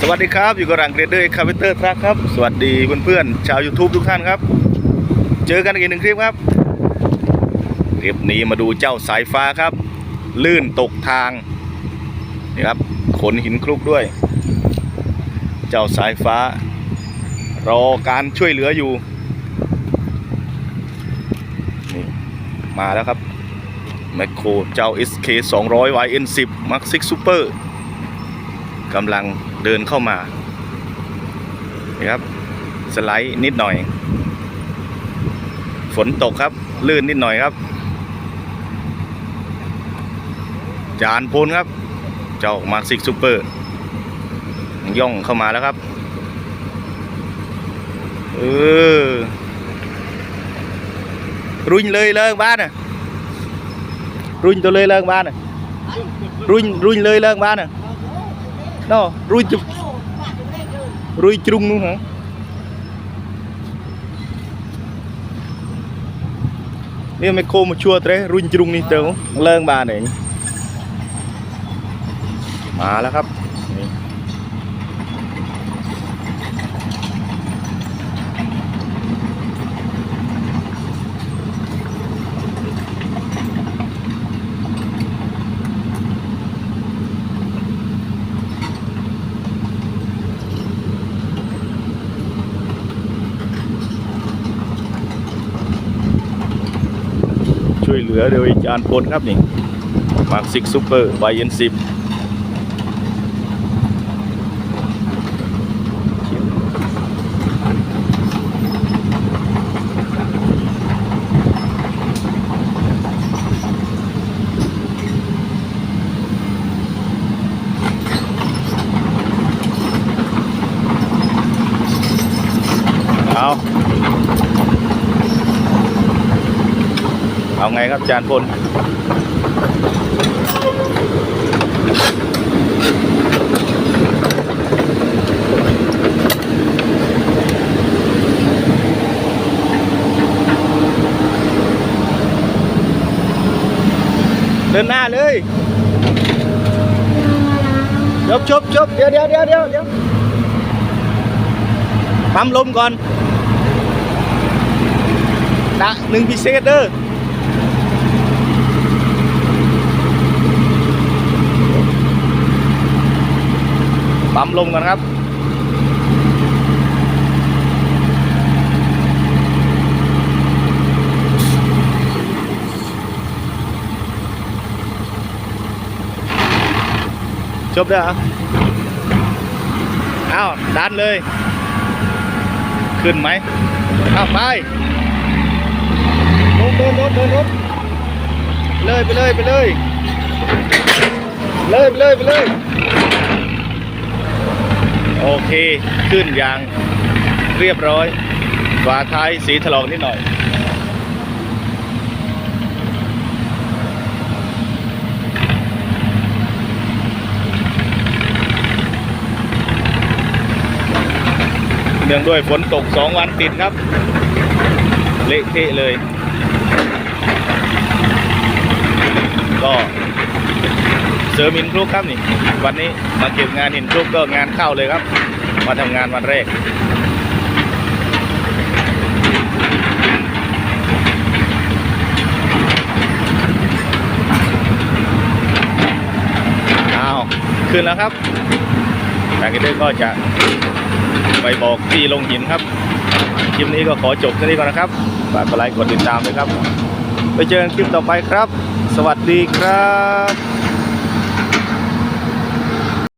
สวัสดีครับอยู่กับรังเรเดอร์คาเวเตอร์ทรัคครับ สวัสดีเพื่อนๆชาว YouTube ทุกท่านครับ เจอกันอีกหนึ่งคลิปครับ คลิปนี้มาดูเจ้าสายฟ้าครับ ลื่นตกทางนี่ครับขนหินคลุกด้วย เจ้าสายฟ้า รอการช่วยเหลืออยู่นี่มาแล้วครับแมคโครเจ้า SK 200 YN10 Mark 6 Super กำลังเดินเข้ามานี่ครับ สไลด์นิดหน่อย ฝนตกครับ ลื่นนิดหน่อยครับ จานพลครับ เจ้า Mark 6 Super ย่องเข้ามาแล้วครับ เออ รุ่นเลยเลิกบ้านอะรุ่นตัวเลยเลิกบ้านอะรุ่นรุ่นเลยเลิกบ้านอะ nó rui chục rui trung luôn hả nếu mấy cô mà chua thế rui trung đi tớ lơn bà này มาแล้วครับ เหลือโดยจานพลครับนี่มาร์คซิกซูเปอร์ไวเอ็นสิบเอา เอาไงครับจานพลเดินหน้าเลยจบจบจบเดี๋ยวเดี๋ยวเดี๋ยวเดี๋ยวเดี๋ยวปั๊มลมก่อนดะหนึ่งพิเศษเด้อ ปั๊มลมก่อนครับจบแล้วเหรออ้าวดันเลย ขึ้นไหมอ้าวไปรถเดินรถเดินรถเลยไปเลยไปเลย เลยไปเลยไปเลย โอเค ขึ้นยางเรียบร้อย ฝาท้ายสีถลอกนิดหน่อย เนื่องด้วยฝนตกสองวันติดครับ เละเทะเลย ก็ เสริมหินคลุกครับนี่ วันนี้มาเก็บงานหินคลุกก็งานเข้าเลยครับ มาทำงานวันแรกเอาขึ้นแล้วครับทางกิเดอร์ก็จะไปบอกที่ลงหินครับคลิปนี้ก็ขอจบแค่นี้ก่อนนะครับฝากกดไลค์กดติดตามด้วยครับ ไปเจอกันคลิปต่อไปครับ สวัสดีครับ